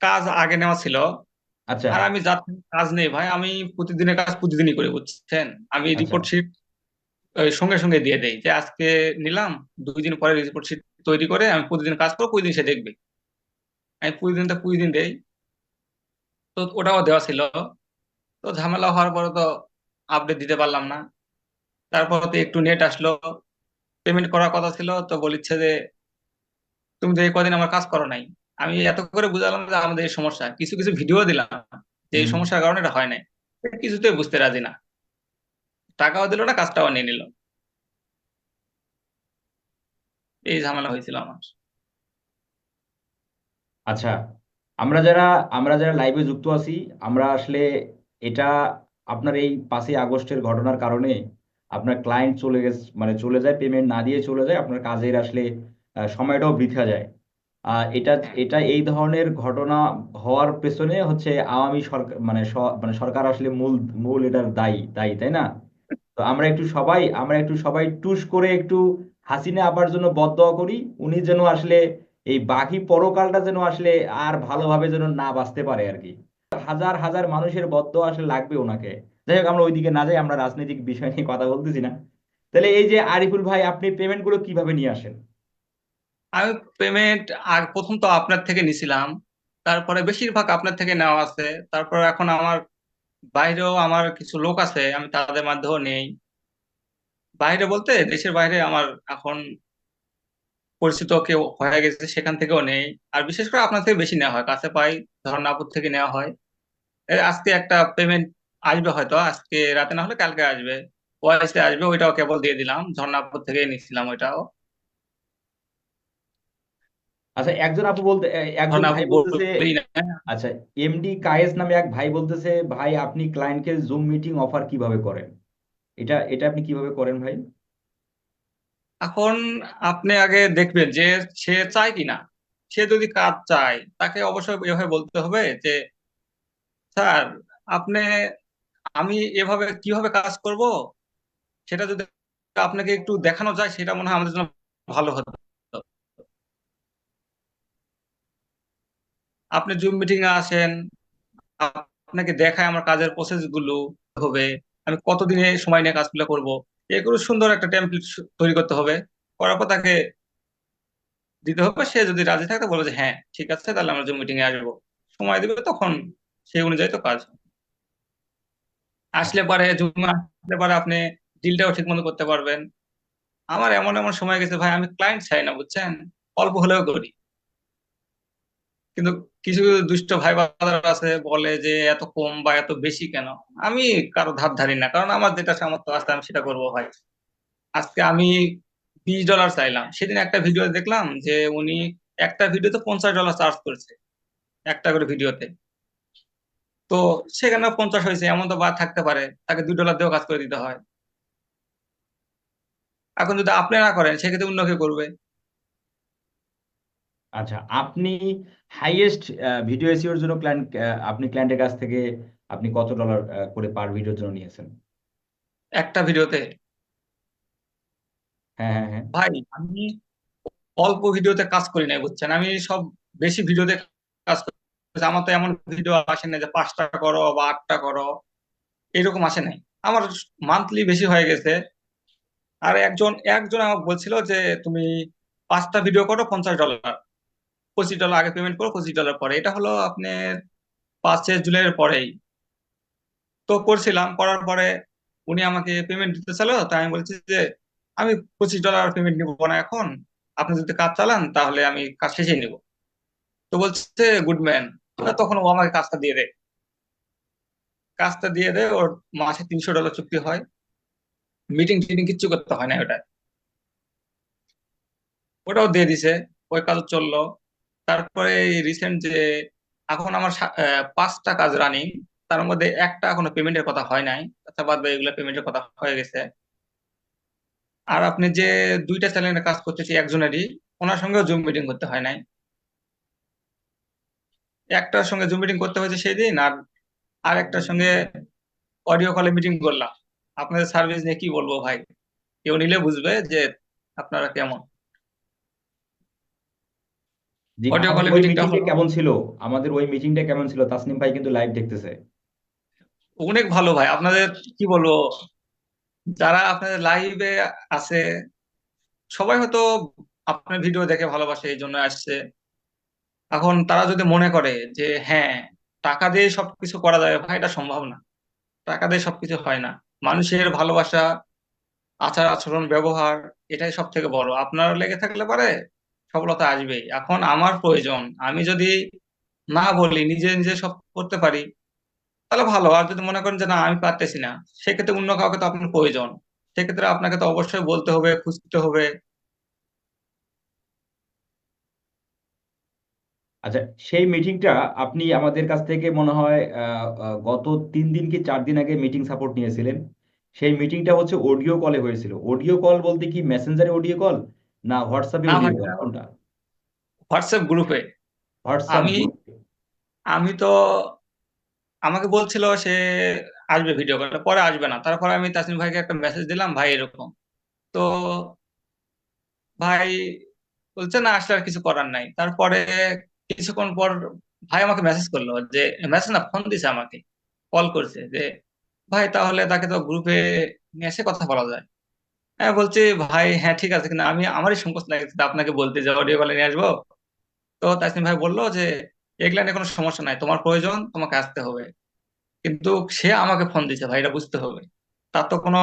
কাজ আগে নেওয়া ছিল। আচ্ছা। আর আমি যাচ্ছি কাজ নেই ভাই আমি প্রতিদিনের কাজ প্রতিদিনই করি বুঝছেন? আমি আচ্ছা। রিপোর্ট শিট সঙ্গে সঙ্গে দিয়ে দেই যে আজকে নিলাম দুই দিন পরে রিপোর্ট শিট তৈরি করে আমি প্রতিদিন কাজ করব দিন সে দেখবে। আমি প্রতিদিন তো প্রতিদিন দেই। তো ওটাও দেওয়া ছিল। তো ঝামেলা হওয়ার পরে তো আপডেট দিতে পারলাম না। তারপর তো একটু নেট আসলো। পেমেন্ট করার কথা ছিল তো বলিচ্ছে যে তুমি তো এই কদিন আমার কাজ করো নাই। আমি এত করে বুঝালাম যে আমাদের এই সমস্যা। কিছু কিছু ভিডিও দিলাম যে এই সমস্যার কারণে এটা হয় নাই। কিছুতে বুঝতে রাজি না। টাকাও দিল না কাজটাও নিয়ে নিল। এই ঝামেলা হয়েছিল আমার। আচ্ছা আমরা যারা আমরা যারা লাইভে যুক্ত আছি আমরা আসলে এটা আপনার এই পাঁচই আগস্টের ঘটনার কারণে আপনার ক্লায়েন্ট চলে গেছে মানে চলে যায় পেমেন্ট না দিয়ে চলে যায় আপনার কাজের আসলে সময়টাও বৃথা যায়। এটা এটা এই ধরনের ঘটনা হওয়ার পেছনে হচ্ছে আওয়ামী সরকার মানে মানে সরকার আসলে মূল মূল এটার দায়ী দায়ী, তাই না? তো আমরা একটু সবাই, আমরা একটু সবাই টুস করে একটু হাসিনা আপার জন্য বদদোয়া করি, উনি যেন আসলে এই বাকি পরকালটা যেন আসলে আর ভালোভাবে যেন না বাঁচতে পারে আর কি। হাজার হাজার মানুষের বদদোয়া আসলে লাগবে ওনাকে। যাই হোক, আমরা ওইদিকে না যাই, আমরা রাজনৈতিক বিষয় নিয়ে কথা বলতেছি না। তাহলে এই যে আরিফুল ভাই, আপনি পেমেন্টগুলো কীভাবে নিয়ে আসেন? আমি পেমেন্ট আর প্রথম তো আপনার থেকে নিছিলাম। তারপরে বেশিরভাগ আপনার থেকে নেওয়া আছে। তারপর এখন আমার বাইরেও আমার কিছু লোক আছে, আমি তাদের মাধ্যমেও নেই। বাইরে বলতে দেশের বাইরে আমার এখন পরিচিত কেউ হয়ে গেছে, সেখান থেকেও নেই। আর বিশেষ করে আপনার থেকে বেশি নেওয়া হয়। কাছে পাই ধর্নাপুর থেকে নেওয়া হয়। আজকে একটা পেমেন্ট আসবে হয়তো, আজকে রাতে না হলে কালকে আসবে। ওয়াইসে আসবে, ওইটাও কেবল দিয়ে দিলাম। ঝর্ণাপুর থেকে নিছিলাম ওইটাও। আচ্ছা একজন আপু বলতে একজন ভাই বলতেছে আচ্ছা এমডি কায়েস নামে এক ভাই বলতেছে ভাই আপনি ক্লায়েন্টকে জুম মিটিং অফার কীভাবে করেন? এটা এটা আপনি কীভাবে করেন ভাই? এখন আপনি আগে দেখবেন যে সে চায় কিনা। সে যদি কাজ চায় তাকে অবশ্যই এভাবে বলতে হবে যে স্যার আপনি আমি এভাবে কীভাবে কাজ করব? সেটা যদি আপনাকে একটু দেখানো যায় সেটা মনে হয় আমাদের জন্য ভালো হতো। আপনি জুম মিটিং এ আসেন, আপনাকে দেখায় আমার কাজের প্রসেসগুলো হবে, আমি কতদিনে সময় নিয়ে কাজগুলো করব, এগুলো সুন্দর একটা টেমপ্লেট তৈরি করতে হবে। করার পর তাকে দিতে হবে, সে যদি রাজি থাকে বলে যে হ্যাঁ ঠিক আছে, তাহলে আমরা জুম মিটিং এ আসব। সময় দিবে তখন সেই অনুযায়ী তো কাজ। আসলে পরে জুম আসলে পরে আপনি ডিলটাও ঠিক মতো করতে পারবেন। আমার এমন এমন সময় গেছে, ভাই, আমি ক্লায়েন্ট চাই না, বুঝছেন? অল্প হলেও করি। কিন্তু কিছু দুষ্ট ভাই আছে, বলে যে এত কম বা এত বেশি কেন? আমি কারও ধার ধারি না, কারণ আমার যেটা সামর্থ্য আছে আমি সেটা করব ভাই। আজকে আমি বিশ ডলার চাইলাম। সেদিন একটা ভিডিও দেখলাম যে উনি একটা ভিডিওতে পঞ্চাশ ডলার চার্জ করেছে, একটা করে ভিডিওতে তো। সেখানে পঞ্চাশ হয়েছে, এমন তো বাদ থাকতে পারে, তাকে দুই ডলার দিয়েও কাজ করে দিতে হয়। এখন যদি আপনি না করেন, সেক্ষেত্রে অন্য কেউ করবে। আচ্ছা আপনি হাইয়েস্ট ভিডিও এসইওর জন্য ক্লায়েন্ট আপনি ক্লায়েন্টের কাছ থেকে আপনি কত ডলার করে পার ভিডিওর জন্য নিয়েছেন? একটা ভিডিওতে হ্যাঁ হ্যাঁ হ্যাঁ। ভাই আমি অল্প ভিডিওতে কাজ করি নাই বুঝছেন? আমি সব বেশি ভিডিওতে কাজ করি আমার তো এমন ভিডিও আসে না যে পাঁচটা করো বা আটটা করো এরকম আসে নাই। আমার মান্থলি বেশি হয়ে গেছে। আর একজন একজন আমাকে বলছিল যে তুমি পাঁচটা ভিডিও করো পঞ্চাশ ডলার পঁচিশ ডলার আগে পেমেন্ট করো, পঁচিশ ডলার পরে। এটা হলো আপনার পাঁচে জুলাইয়ের পরেই। তো করছিলাম, করার পরে উনি আমাকে পেমেন্ট দিতে চাইলো তাই আমি বলছি যে, আমি পঁচিশ ডলার পেমেন্ট নিবো না এখন। আপনি যদি কাজ চালান, তাহলে আমি কাজ শেষে নিব। তো বলছে গুড ম্যান তখন ও আমাকে কাজটা দিয়ে দেয়। কাজটা দিয়ে দেয়, ওর মাসে তিনশো ডলার চুক্তি হয়। মিটিং টিটিং কিচ্ছু করতে হয় না ওটা ওটাও দিয়ে দিছে, ওই কাজ চলল। তারপরে রিসেন্ট যে এখন আমার পাঁচটা কাজ রানিং তার মধ্যে একটা এখনও পেমেন্টের কথা হয় নাই। আচ্ছা বাদ এগুলো পেমেন্টের কথা হয়ে গেছে। আর আপনি যে দুইটা চ্যানেলে কাজ করতেছি, একজনেরই, ওনার সঙ্গেও জুম মিটিং করতে হয় নাই। একটার সঙ্গে জুম মিটিং করতে হয়েছে সেই দিন আর আর একটার সঙ্গে অডিও কলে মিটিং করলাম। আপনাদের সার্ভিস নিয়ে কি বলব ভাই? কেউ নিলে বুঝবে যে আপনারা কেমন। অডিও কলে মিটিংটা কেমন ছিল? আমাদের ওই মিটিংটা কেমন ছিল? তাসনিম ভাই কিন্তু লাইভ দেখতেছে। অনেক ভালো ভাই। আপনাদের কি বলব? যারা আপনাদের লাইভে আছে সবাই হয়তো আপনার ভিডিও দেখে ভালোবাসে এই জন্য আসছে। এখন তারা যদি মনে করে যে হ্যাঁ টাকা দিয়ে সবকিছু করা যাবে ভাই এটা সম্ভব না। টাকা দিয়ে সবকিছু হয় না। মানুষের ভালোবাসা আচার আচরণ ব্যবহার এটাই সব থেকে বড়। আপনার লেগে থাকলে পারে সফলতা আসবেই এখন আমার প্রয়োজন, আমি যদি না বলি, নিজে নিজে সব করতে পারি, তাহলে ভালো। আর যদি মনে করেন যে না, আমি পারতেছি না, সেক্ষেত্রে অন্য কাউকে তো আপনার প্রয়োজন। সেক্ষেত্রে আপনাকে তো অবশ্যই বলতে হবে, খুঁজতে হবে। আচ্ছা সেই মিটিংটা আপনি আমাদের কাছ থেকে মনে হয় গত তিন দিন কি চার দিন আগে মিটিং সাপোর্ট নিয়েছিলেন? সেই মিটিংটা হচ্ছে অডিও কলে হয়েছিল। অডিও কল বলতে কি মেসেঞ্জারে অডিও কল না হোয়াটসঅ্যাপে কোনটা? হোয়াটসঅ্যাপ গ্রুপে হোয়াটসঅ্যাপ আমি আমি তো আমাকে বলছিল সে আসবে ভিডিও কলে পরে আসবে না। তারপরে আমি তাসনিম ভাইকে একটা মেসেজ দিলাম ভাই এরকম। তো ভাই বলছে না আসলে আর কিছু করার নাই। তারপরে কিছুক্ষণ পর ভাই আমাকে মেসেজ করল যে মেসেজ না ফোন দিছে আমাকে কল করছে। যে ভাই তাহলে তাকে তো গ্রুপে নিয়ে এসে কথা বলা যায়। হ্যাঁ বলছি, ভাই হ্যাঁ ঠিক আছে। কিন্তু আমি, আমারই সংকোচ লাগছে আপনাকে বলতে যে অডিও কলে নিয়ে আসব। তো তাসনিম ভাই বলল যে এগুলা নিয়ে কোনো সমস্যা নাই, তোমার প্রয়োজন, তোমাকে আসতে হবে। কিন্তু সে আমাকে ফোন দিছে, ভাই, এটা বুঝতে হবে। তার তো কোনো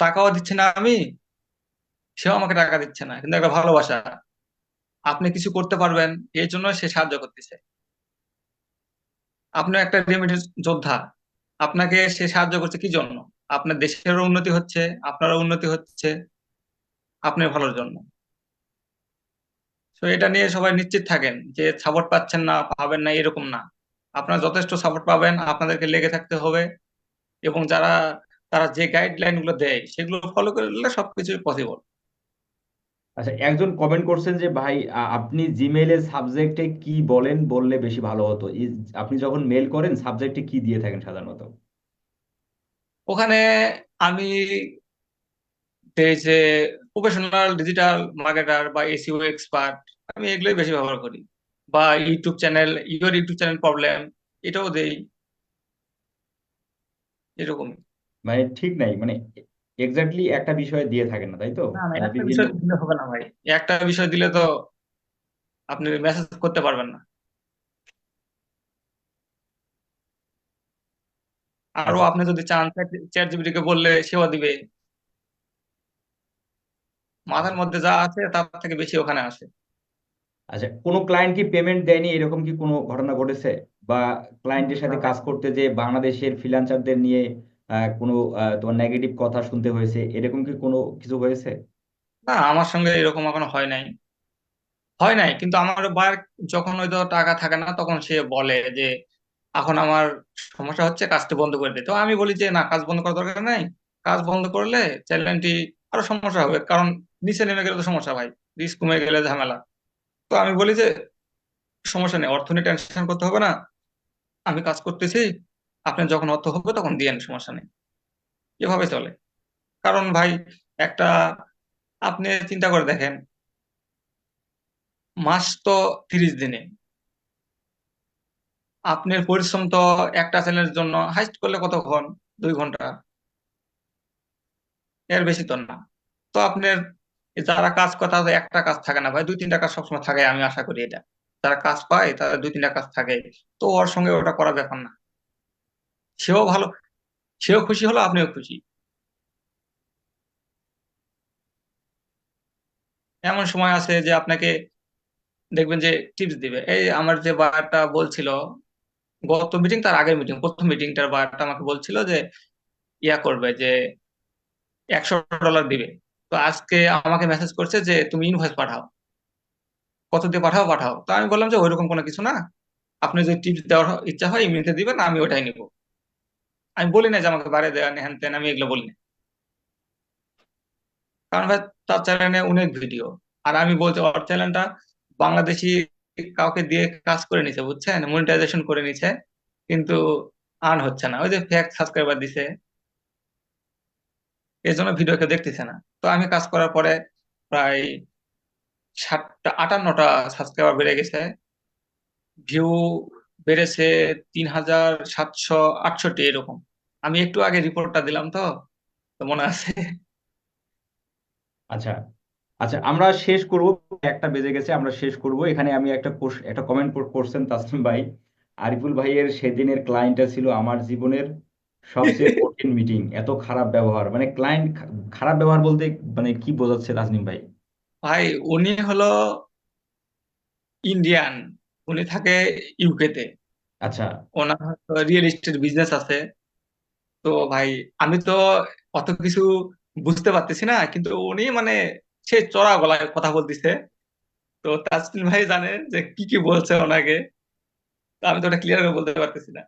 টাকাও দিচ্ছে না আমি, সেও আমাকে টাকা দিচ্ছে না। কিন্তু একটা ভালোবাসা, আপনি কিছু করতে পারবেন, এই জন্য সে সাহায্য করতেছে। আপনি একটা রেমিটেন্স যোদ্ধা, আপনাকে সে সাহায্য করছে কি জন্য? আপনার দেশেরও উন্নতি হচ্ছে, আপনারও উন্নতি হচ্ছে, আপনার ভালোর জন্য। তো এটা নিয়ে সবাই নিশ্চিত থাকেন যে সাপোর্ট পাচ্ছেন না, পাবেন না, এরকম না। আপনারা যথেষ্ট সাপোর্ট পাবেন, আপনাদেরকে লেগে থাকতে হবে এবং যারা, তারা যে গাইডলাইনগুলো দেয়, সেগুলো ফলো করলে সবকিছুই পসিবল আচ্ছা একজন কমেন্ট করছেন যে, ভাই আপনি জিমেইলের সাবজেক্টে কি বলেন বললে বেশি ভালো হতো? আপনি যখন মেল করেন সাবজেক্টে কি দিয়ে থাকেন সাধারণত? ওখানে আমি যে প্রফেশনাল ডিজিটাল মার্কেটার বা এসইও এক্সপার্ট আমি এগুলোই বেশি ব্যবহার করি। বা YouTube channel your YouTube channel problem এটাও দেই। এরকম মানে ঠিক নাই মানে এক্স্যাক্টলি একটা বিষয় দিয়ে থাকেন না তাই তো? না মানে একটা বিষয় দিলে হবে না ভাই। একটা বিষয় দিলে তো আপনি মেসেজ করতে পারবেন না। আরও আপনি যদি চান চ্যাট জিপিটি কে বললে সেও দিবে। মাথার মধ্যে যা আছে তার থেকে বেশি ওখানে আসে। আচ্ছা কোনো ক্লায়েন্ট কি পেমেন্ট দেয়নি? এরকম কি কোনো ঘটনা ঘটেছে? বা ক্লায়েন্টের সাথে কাজ করতে যে বাংলাদেশের ফ্রিল্যান্সারদের নিয়ে কোনো তোমার নেগেটিভ কথা শুনতে হয়েছে? এরকম কি কোনো কিছু হয়েছে? না আমার সঙ্গে এরকম এখনও হয় নাই। হয় নাই কিন্তু আমার বার যখন হয়তো টাকা থাকে না তখন সে বলে যে এখন আমার সমস্যা হচ্ছে কাজটি বন্ধ করে দে। তো আমি বলি যে, না, কাজ বন্ধ করার দরকার নাই। কাজ বন্ধ করলে চ্যানেলটি আরও সমস্যা হবে। কারণ নিচে নেমে গেলে তো সমস্যা ভাই, রিস্ক কমে গেলে ঝামেলা। তো আমি বলি যে, সমস্যা নেই, অর্থ নিয়ে টেনশন করতে হবে না। আমি কাজ করতেছি। আপনার যখন অর্থ হবে তখন দিয়েন সমস্যা নেই। এভাবে চলে। কারণ ভাই, একটা, আপনি চিন্তা করে দেখেন, মাস তো তিরিশ দিনে। আপনার পরিশ্রম তো একটা চ্যানেলের জন্য হাইস্ট করলে কতক্ষণ দুই ঘণ্টা। এর বেশি তো না। তো আপনার যারা কাজ করে একটা কাজ থাকে না ভাই, দুই তিনটা কাজ সবসময় থাকে, আমি আশা করি এটা। যারা কাজ পায় তাদের দুই তিনটা কাজ থাকে। তো ওর সঙ্গে ওটা করা ব্যাপার না। সেও ভালো, সেও খুশি হলো, আপনিও খুশি। এমন সময় আছে যে আপনাকে দেখবেন যে টিপস দিবে। এই আমার যে বারটা বলছিল গত মিটিং তার আগের মিটিং প্রথম মিটিংটার বারটা আমাকে বলছিল যে, ইয়া করবে যে, একশো ডলার দিবে। তো আজকে আমাকে মেসেজ করছে যে, তুমি ইনভয়েস পাঠাও। কত দিয়ে পাঠাও পাঠাও। তো আমি বললাম যে, ওইরকম কোনো কিছু না। আপনি যদি টিপস দেওয়ার ইচ্ছা হয় এমনিতে দিবেন, আমি ওটাই নিব। আমি বলি না যে, আমাকে বাড়িয়ে দেওয়া হ্যান ত্যান, আমি এগুলো বলি না। কারণ ভাই, তার চ্যানেলে অনেক ভিডিও আর আমি বলছি, ওর চ্যানেলটা বাংলাদেশি কাউকে দিয়ে কাজ করে নিছে, বুঝছেন? মনিটাইজেশন করে নিছে, কিন্তু আর্ন হচ্ছে না। ওই যে ফেক সাবস্ক্রাইবার দিছে এই জন্য ভিডিও কেউ দেখতেছে না। তো আমি কাজ করার পরে প্রায় ষাটটা আটান্নটা সাবস্ক্রাইবার বেড়ে গেছে। ভিউ বেড়েছে তিন হাজার সাতশো আটষট্টি, এরকম। আমি একটু আগে রিপোর্টটা দিলাম তো তো মনে আছে। আচ্ছা আচ্ছা আমরা শেষ করব। একটা বেজে গেছে আমরা শেষ করব। এখানে আমি একটা একটা কমেন্ট করছেন তাসলিম ভাই। আরিফুল ভাইয়ের সেদিনের ক্লায়েন্টটা ছিল আমার জীবনের সবচেয়ে কঠিন মিটিং এত খারাপ ব্যবহার। মানে ক্লায়েন্ট খারাপ ব্যবহার বলতে মানে কি বোঝাচ্ছে তাসলিম ভাই? ভাই উনি হলো ইন্ডিয়ান উনি থাকে ইউকেতে আচ্ছা। ওনার রিয়েল এস্টেট বিজনেস আছে। তো ভাই আমি তো অত কিছু বুঝতে পারতেছি না। কিন্তু উনি মানে সে চড়া গলায় কথা বলতেছে। তো তাসলিম ভাই জানে যে কি কি বলছে ওনাকে। আমি তো ওটা ক্লিয়ার করে বলতে পারতেছি না।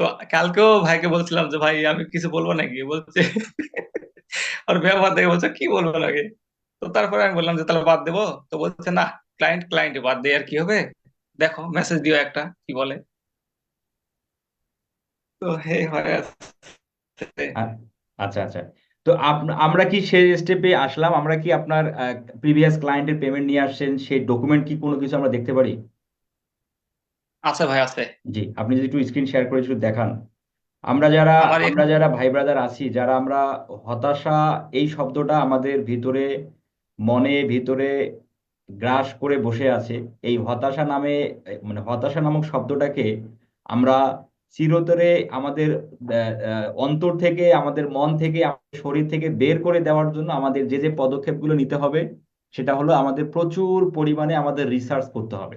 তো কালকেও ভাইকে বলছিলাম যে, ভাই, আমি কিছু বলব নাকি? বলছে আর ব্যবহার দেখে বলছে, কি বলব নাকি? তো তারপরে আমি বললাম যে, তাহলে বাদ দেবো? তো বলছে, না ক্লায়েন্ট ক্লায়েন্ট বাদ দিয়ে আর কি হবে? দেখো মেসেজ দিও একটা, কি বলে? তো হে হয়ে আচ্ছা আচ্ছা। তো আমরা কি সেই স্টেপে আসলাম? আমরা কি আপনার প্রিভিয়াস ক্লায়েন্টের পেমেন্ট নিয়ে আসছেন? সেই ডকুমেন্ট কি কোনো কিছু আমরা দেখতে পারি? আছে ভাই আছে। জি আপনি যদি একটু স্ক্রিন শেয়ার করে একটু দেখান। আমরা যারা আমরা যারা ভাই ব্রাদার আছি যারা আমরা হতাশা এই শব্দটা আমাদের ভিতরে মনে ভিতরে গ্রাস করে বসে আছে। এই হতাশা নামে মানে হতাশা নামক শব্দটাকে আমরা চিরতরে আমাদের অন্তর থেকে, আমাদের মন থেকে শরীর থেকে বের করে দেওয়ার জন্য আমাদের যে যে পদক্ষেপগুলো নিতে হবে, সেটা হলো আমাদের প্রচুর পরিমাণে আমাদের রিসার্চ করতে হবে।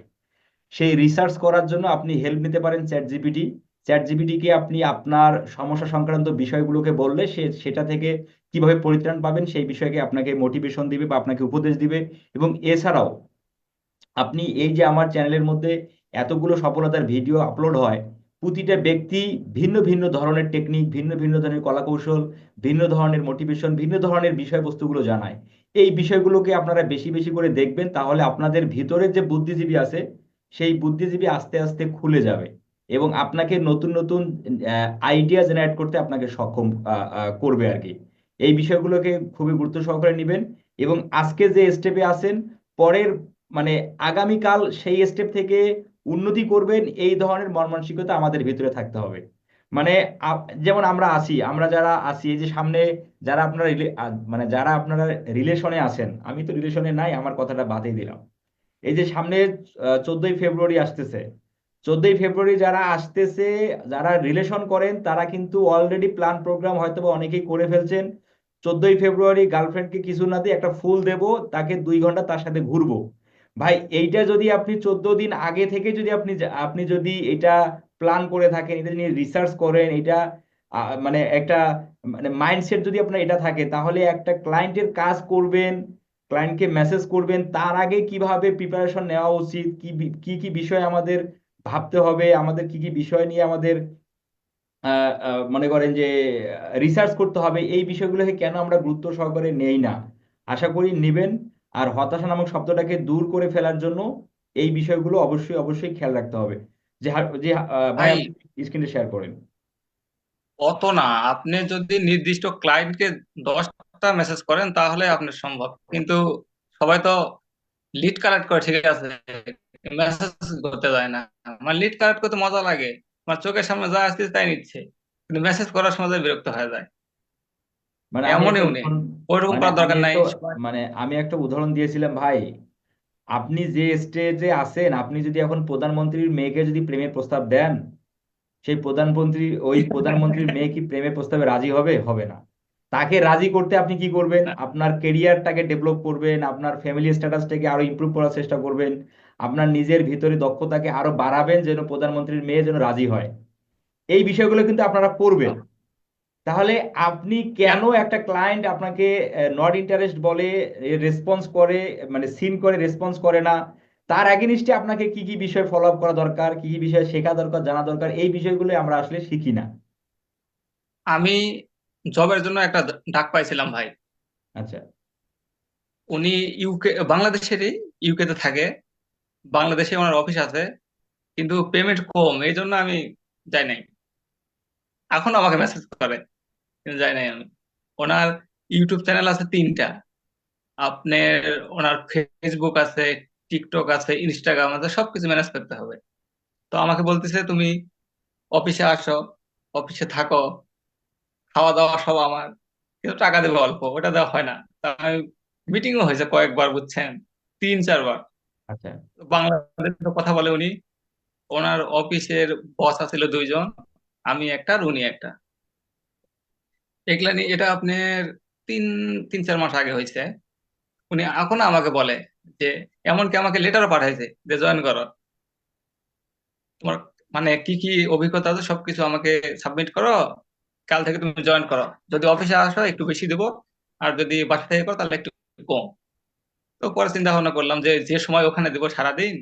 সেই রিসার্চ করার জন্য আপনি হেল্প নিতে পারেন চ্যাট জিপিটি চ্যাট জিপিটিকে আপনি আপনার সমস্যা সংক্রান্ত বিষয়গুলোকে বললে সে, সেটা থেকে কীভাবে পরিত্রাণ পাবেন, সেই বিষয়কে আপনাকে মোটিভেশন দিবে বা আপনাকে উপদেশ দিবে। এবং এছাড়াও, আপনি এই যে আমার চ্যানেলের মধ্যে এতগুলো সফলতার ভিডিও আপলোড হয় প্রতিটা ব্যক্তি ভিন্ন ভিন্ন ধরনের টেকনিক ভিন্ন ভিন্ন ধরনের কলাকৌশল, ভিন্ন ধরনের মোটিভেশন ভিন্ন ধরনের বিষয়বস্তুগুলো জানায়। এই বিষয়গুলোকে আপনারা বেশি বেশি করে দেখবেন, তাহলে আপনাদের ভিতরে যে বুদ্ধিজীবী আছে, সেই বুদ্ধিজীবী আস্তে আস্তে খুলে যাবে এবং আপনাকে নতুন নতুন আইডিয়া জেনারেট করতে আপনাকে সক্ষম করবে আর কি। এই বিষয়গুলোকে খুবই গুরুত্ব সহকারে নেবেন এবং আজকে যে স্টেপে আছেন, পরের মানে আগামীকাল সেই স্টেপ থেকে উন্নতি করবেন, এই ধরনের মন মানসিকতা আমাদের ভিতরে থাকতে হবে। মানে যেমন আমরা আছি, আমরা যারা আছি, এই যে সামনে যারা আপনারা মানে যারা আপনারা রিলেশনে আছেন, আমি তো রিলেশনে নাই, আমার কথাটা বাদই দিলাম। এই যে সামনে চোদ্দই ফেব্রুয়ারি আসতেছে। চোদ্দই ফেব্রুয়ারি যারা আসতেছে, যারা রিলেশন করেন, তারা কিন্তু অলরেডি প্ল্যান প্রোগ্রাম হয়তো অনেকেই করে ফেলছেন। চোদ্দই ফেব্রুয়ারি গার্লফ্রেন্ডকে কিছু না দিয়ে একটা ফুল দেব, তাকে দুই ঘণ্টা তার সাথে ঘুরবো। ভাই, এইটা যদি আপনি চোদ্দ দিন আগে থেকে যদি আপনি আপনি যদি এটা প্ল্যান করে থাকেন, এটা নিয়ে রিসার্চ করেন, এটা মানে একটা মানে মাইন্ডসেট যদি আপনার এটা থাকে, তাহলে একটা ক্লায়েন্টের কাজ করবেন ক্লায়েন্টকে মেসেজ করবেন, তার আগে কীভাবে প্রিপারেশন নেওয়া উচিত, কি কি কি বিষয় আমাদের ভাবতে হবে, আমাদের কি কি বিষয় নিয়ে আমাদের মনে করেন যে রিসার্চ করতে হবে, এই বিষয়গুলোকে কেন আমরা গুরুত্ব সহকারে নেই না? আশা করি নেবেন। আর হতাশা নামক শব্দটাকে দূর করে ফেলার জন্য এই বিষয়গুলো অবশ্যই অবশ্যই খেয়াল রাখতে হবে। যে যে ভাই স্ক্রিনে শেয়ার করেন। অত না। আপনি যদি নির্দিষ্ট ক্লায়েন্টকে দশটা মেসেজ করেন তাহলে আপনার সম্ভব। কিন্তু সবাই তো লিড কালেক্ট করে ঠিক আছে? মেসেজ করতে যায় না। আমার লিড কালেক্ট করতে মজা লাগে। আমার চোখের সামনে যা আসছে তাই নিচ্ছে। কিন্তু মেসেজ করার সময় বিরক্ত হয়ে যায়। মানে আমি এমনই একটা উদাহরণ ওইরকম মানে করার দরকার নাই। মানে আমি একটা উদাহরণ দিয়েছিলাম ভাই আপনি যে স্টেজে আছেন আপনি যদি এখন প্রধানমন্ত্রীর মেয়েকে যদি প্রেমের প্রস্তাব দেন সেই প্রধানমন্ত্রী ওই প্রধানমন্ত্রীর মেয়ে কি প্রেমের প্রস্তাবে রাজি হবে? হবে না। তাকে রাজি করতে আপনি কি করবেন? আপনার কেরিয়ারটাকে ডেভেলপ করবেন আপনার ফ্যামিলি স্ট্যাটাসটাকে আরও ইমপ্রুভ করার চেষ্টা করবেন আপনার নিজের ভিতরে দক্ষতাকে আরও বাড়াবেন যেন প্রধানমন্ত্রীর মেয়ে যেন রাজি হয়। এই বিষয়গুলো কিন্তু আপনারা করবেন। তাহলে আপনি কেন একটা ক্লায়েন্ট আপনাকে নট ইন্টারেস্ট বলে রেসপন্স করে মানে সিন করে রেসপন্স করে না? তার এগেনিস্টে আপনাকে কি কি বিষয় ফলো আপ করা দরকার কি কি বিষয় শেখা দরকার জানা দরকার এই বিষয়গুলো আমরা আসলে শিখি না। আমি জবের জন্য একটা ডাক পাইছিলাম ভাই। আচ্ছা। উনি ইউকে বাংলাদেশেরই ইউকেতে থাকে বাংলাদেশে ওনার অফিস আছে কিন্তু পেমেন্ট কম এই জন্য আমি যাই নাই। এখন আমাকে মেসেজ করে। কিন্তু যাই নাই আমি ওনার ইউটিউব চ্যানেল আছে তিনটা। আপনার ওনার ফেসবুক আছে টিকটক আছে ইনস্টাগ্রাম আছে সবকিছু ম্যানেজ করতে হবে। তো আমাকে বলতেছে তুমি অফিসে আসো অফিসে থাকো খাওয়া দাওয়া সব আমার। কিন্তু টাকা দেবে অল্প ওটা দেওয়া হয় না। আমি মিটিংও হয়েছে কয়েকবার বুঝছেন? তিন চারবার। আচ্ছা। বাংলাদেশের কথা বলে উনি ওনার অফিসের বস আছিল দুইজন আমি একটা আর উনি একটা। এগুলা নিয়ে এটা আপনার তিন তিন, চার মাস আগে হয়েছে। উনি এখন আমাকে বলে যে, এমনকি আমাকে লেটারও পাঠাইছে যে, জয়েন করো। তোমার মানে কি কি অভিজ্ঞতা আছে? সবকিছু আমাকে সাবমিট করো। কাল থেকে তুমি জয়েন করো। যদি অফিসে আসো, একটু বেশি দেবো। আর যদি বাসা থেকে করো, তাহলে একটু কম। তো পরে চিন্তা ভাবনা করলাম যে যে সময় ওখানে দেবো সারাদিন